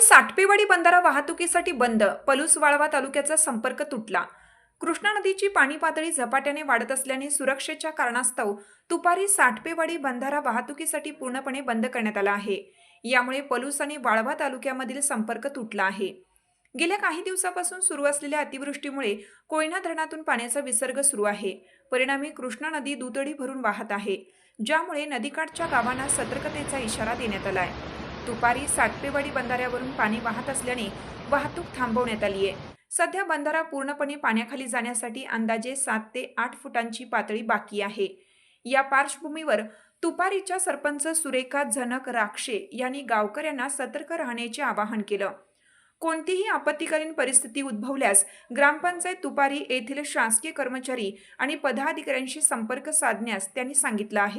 तुपारी साठपेवाडी बंधारा वाहतुकीसाठी बंद पलूस वाळवा तालुक्याचा संपर्क तुटला. कृष्णा नदीची पाणी पातळी झपाट्याने वाढत असल्याने सुरक्षेच्या कारणास्तव दुपारी साठपेवाडी बंधारा वाहतुकीसाठी पूर्णपणे बंद करण्यात आला आहे. यामुळे पलूस आणि वाळवा तालुक्यामधील संपर्क तुटला आहे. गेल्या काही दिवसापासून सुरू असलेल्या अतिवृष्टीमुळे कोयना धरणातून पाण्याचा विसर्ग सुरू आहे. परिणामी कृष्णा नदी दुतडी भरून वाहत आहे ज्यामुळे नदीकाठच्या गावांना सतर्कतेचा इशारा देण्यात आला आहे दुपारी सातपेवाडी बंधाऱ्यावरून पाणी वाहत असल्याने वाहतूक थांबवण्यात आली आहे. सध्या बंधारा पूर्णपणे पाण्याखाली जाण्यासाठी अंदाजे सात ते आठ फुटांची पातळी बाकी आहे. या पार्श्वभूमीवर तुपारीच्या सरपंच सुरेखा झनक राक्षे यांनी गावकऱ्यांना सतर्क राहण्याचे आवाहन केलं. कोणतीही आपत्तीकालीन परिस्थिती उद्भवल्यास ग्रामपंचायत तुपारी येथील शासकीय कर्मचारी आणि पदाधिकाऱ्यांशी संपर्क साधण्यास त्यांनी सांगितलं आहे.